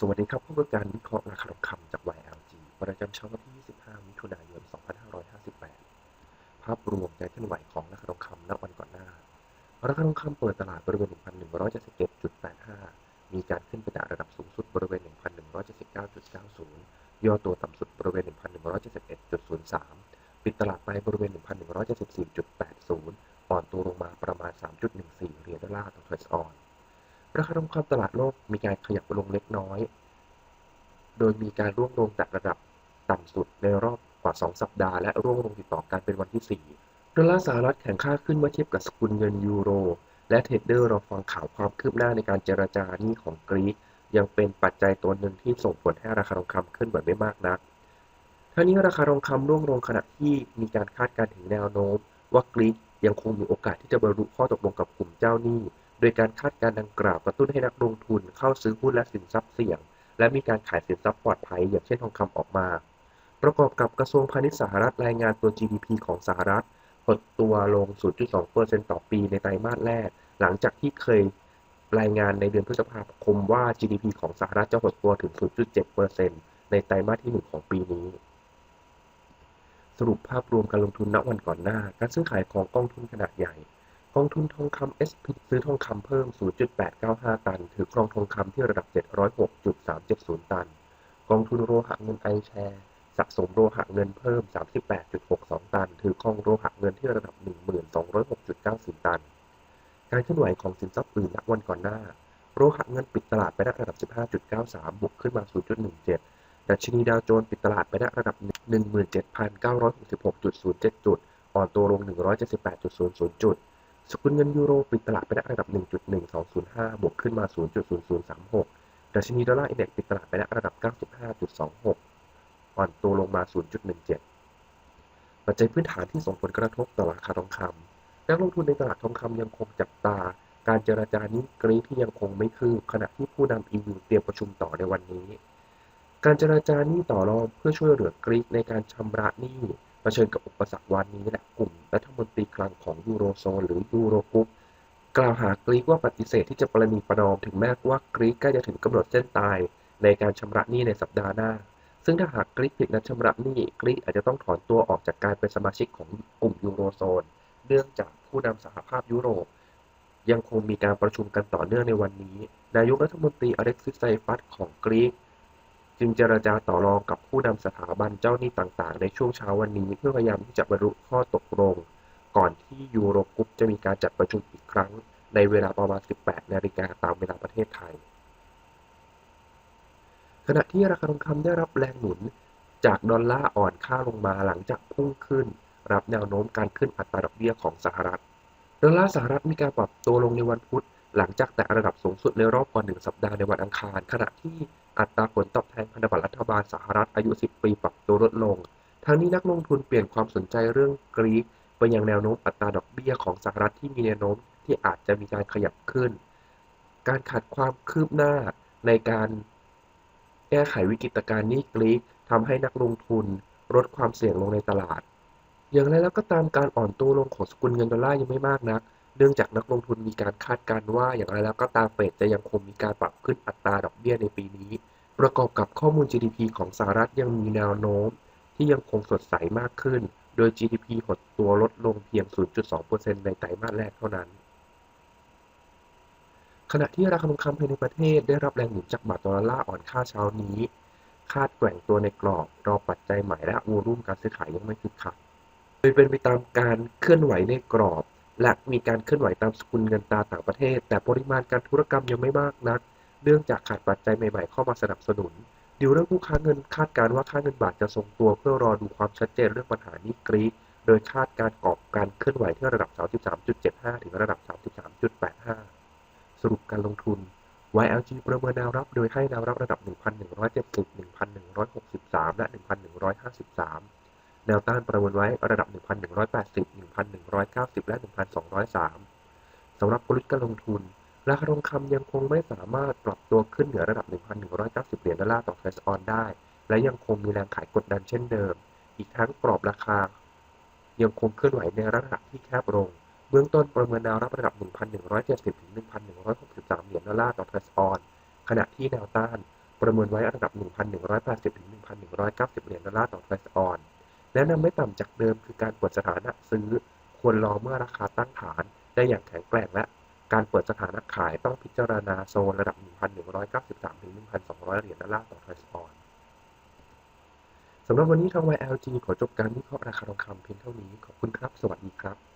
สวัสดีครับพบกับการวิเคราะห์ราคาทองคำจาก YLG ประจำเช้าวันที่ 25 มิถุนายน 2558 ภาพรวมการเคลื่อนไหวของราคาทองคำณวันก่อนหน้า ราคาทองคำเปิดตลาดบริเวณ 1,177.85 มีการขึ้นไปแตะระดับสูงสุดบริเวณ 1,179.90 ย่อตัวต่ำสุดบริเวณ 1,171.03 ปิดตลาดไปบริเวณ 1,174.80 อ่อนตัวลงมาประมาณ 3.14 เหรียญดอลลาร์ต่อทรัสออน ราคาทองคำตลาดโลกมีการขยับลงเล็กน้อย โดยมีการร่วงลงจากระดับต่ำสุดในรอบกว่า 2 สัปดาห์และร่วงลงติดต่อกันเป็นวันที่ 4 ดอลลาร์สหรัฐแข็งค่าขึ้นเมื่อเทียบกับสกุลเงินยูโร และเทรดเดอร์รอฟังข่าวความคืบหน้าในการเจรจานี้ของกรีกยังเป็นปัจจัยตัวหนึ่งที่ส่งผลให้ราคาทองคำขึ้นแบบไม่มากนักทั้งนี้ราคาทองคำร่วงลงขณะที่มีการคาดการณ์ถึงแนวโน้ม ว่ากรีกยังคงมีโอกาสที่จะบรรลุข้อตกลงกับกลุ่มเจ้าหนี้ โดยการคาดการณ์ดังกล่าวกระตุ้นให้นักลงทุนเข้าซื้อหุ้นและสินทรัพย์เสี่ยง และมีการขายสินทรัพย์ปลอดภัย อย่างเช่นทองคำออกมา ประกอบกับกระทรวงพาณิชย์สหรัฐรายงานตัว GDP ของสหรัฐหดตัวลง 0.2%ต่อปีในไตรมาสแรก หลังจากที่เคยรายงานในเดือนพฤษภาคมว่า GDP ของสหรัฐจะหดตัวถึง 0.7%ในไตรมาสที่ 1 ของปีนี้ สรุปภาพรวมการลงทุนณวันก่อนหน้า การซื้อขายของกองทุนขนาดใหญ่ กองทุนทองคำ SP ซื้อทองคำเพิ่ม 0.895 ตัน ถือครองทองคำที่ระดับ 706.370 ตัน กองทุนโลหะเงินไอแชร์สะสมโลหะเงินเพิ่ม 38.62 ตัน ถือครองโลหะเงินที่ระดับ 1206.90 ตัน การเคลื่อนไหวของสินทรัพย์อื่นณวันก่อนหน้า โลหะเงินปิดตลาดไปณระดับ 15.93 บวกขึ้นมา 0.17 ดัชนีดาวโจนส์ปิดตลาดไปณระดับ 17,966.07 จุด อ่อนตัวลง 178.00 จุด สกุลเงินยูโรปิดตลาดไปณระดับ 1.1205 บวกขึ้นมา 0.0036ดัชนีดอลลาร์อินเด็กซ์ปิดตลาดไปณระดับ 95.26 อ่อนตัวลงมา 0.17 ปัจจัยพื้นฐานที่ส่งผลกระทบต่อราคาทองคำนักลงทุนในตลาดทองคำยังคงจับตา การเจรจานี้กรีที่ยังคงไม่คืบขณะที่ผู้นำ EU เตรียมประชุมต่อในวันนี้ การเจรจานี้ต่อรองเพื่อช่วยเหลือกรีกในการชำระหนี้เผชิญกับอุปสรรควันนี้และกลุ่ม รัฐมนตรีคลังของยูโรโซนหรือยูโรกรุ๊ปกล่าวหากรีกว่าปฏิเสธที่จะประนีประนอมถึงแม้ว่ากรีกใกล้จะถึงกำหนดเส้นตายในการชำระหนี้ในสัปดาห์หน้า ซึ่งถ้าหากกรีกผิดนัดชำระหนี้กรีกอาจจะต้องถอนตัวออกจากการเป็นสมาชิกของกลุ่มยูโรโซน เนื่องจากผู้นำสหภาพยุโรป ยังคงมีการประชุมกันต่อเนื่องในวันนี้ นายกรัฐมนตรีอเล็กซิสไซฟัสของกรีก จึงเจรจาต่อรองกับผู้นำสถาบันเจ้าหนี้ต่างๆ ในช่วงเช้าวันนี้เพื่อพยายามที่จะบรรลุข้อตกลง ก่อนที่ยูโรกรุ๊ปจะมีการจัดประชุมอีกครั้ง ในเวลาประมาณ 18 นาฬิกาตามเวลาประเทศไทย ขณะที่ราคาทองคำได้รับแรงหนุน จากดอลลาร์อ่อนค่าลงมาหลังจากพุ่งขึ้น รับแนวโน้มการขึ้นอัตราดอกเบี้ยของสหรัฐ ดอลลาร์สหรัฐมีการปรับตัวลงในวันพุธ หลังจากแตะระดับสูงสุดในรอบกว่าหนึ่งสัปดาห์ในวันอังคาร ขณะที่อัตราผลตอบแทนพันธบัตรรัฐบาลสหรัฐอายุ 10 ปีปรับตัวลดลง ทั้งนี้นักลงทุนเปลี่ยนความสนใจเรื่องกรีกไปยังแนวโน้มอัตราดอกเบี้ยของสหรัฐที่มีแนวโน้มที่อาจจะมีการขยับขึ้น การขาดความคืบหน้าในการแก้ไขวิกฤตการณ์นี้กรีกทำให้นักลงทุนลดความเสี่ยงลงในตลาด อย่างไรแล้วก็ตามการอ่อนตัวลงของสกุลเงินดอลลาร์ยังไม่มากนัก เนื่องจากนักลงทุนมีการคาดการณ์ว่าอย่างไรแล้วก็ตามเฟดจะยังคงมีการปรับขึ้นอัตราดอกเบี้ยในปีนี้ ประกอบกับข้อมูล GDP ของสหรัฐยังมีแนวโน้ม ที่ยังคงสดใสมากขึ้น โดย GDP หดตัวลดลงเพียง 0.2%ในไตรมาสแรกเท่านั้น ขณะที่ราคาทองคำภายในประเทศได้รับแรงหนุนจากบาทต่อดอลลาร์อ่อนค่าเช้านี้ คาดแกว่งตัวในกรอบรอปัจจัยใหม่และวอลุ่มการซื้อขายยังไม่คึกคักโดยเป็นไปตามการเคลื่อนไหวในกรอบ และมีการเคลื่อนไหวตามสกุลเงินตราต่างประเทศ แต่ปริมาณการธุรกรรมยังไม่มากนัก เนื่องจากขาดปัจจัยใหม่ๆเข้ามาสนับสนุนดิวเรื่องผู้ค้าเงินคาดการว่าค่าเงินบาทจะทรงตัวเพื่อรอดูความชัดเจนเรื่องปัญหานี้กรีกโดยคาดการกอบการเคลื่อนไหวที่ระดับ 33.75 ถึงระดับ 33.85 สรุปการลงทุน YLG ประเมินแนวรับโดยให้แนวรับระดับ 1,170 1,163 และ 1,153 แนวต้านประเมินไว้ระดับ 1,180 1,190 และ 1,203 สำหรับกลยุทธ์การลงทุน ราคาทองคำยังคงไม่สามารถปรับตัวขึ้นเหนือระดับ 1,190 เหรียญดอลลาร์ต่อทรัสออนได้ และยังคงมีแรงขายกดดันเช่นเดิม อีกทั้งกรอบราคา ยังคงเคลื่อนไหวในระดับที่แคบลง เบื้องต้นประเมินแนวรับระดับ 1,170 ถึง 1,163 เหรียญดอลลาร์ต่อทรัสออน ขณะที่แนวต้านประเมินไว้ระดับ 1,180 ถึง 1,190 เหรียญดอลลาร์ต่อทรัสออน แนะนำไม่ต่ำจากเดิมคือการเปิดสถานะซื้อ ควรรอเมื่อราคาตั้งฐานได้อย่างแข็งแกร่งและ การเปิดสถานะขายต้องพิจารณาโซนระดับ 1,193 ถึง 1,200 เหรียญดอลลาร์ต่อทรัสปอนสำหรับวันนี้ทาง YLG ขอจบการวิเคราะห์ราคาทองคำเพียงเท่านี้ ขอบคุณครับ สวัสดีครับ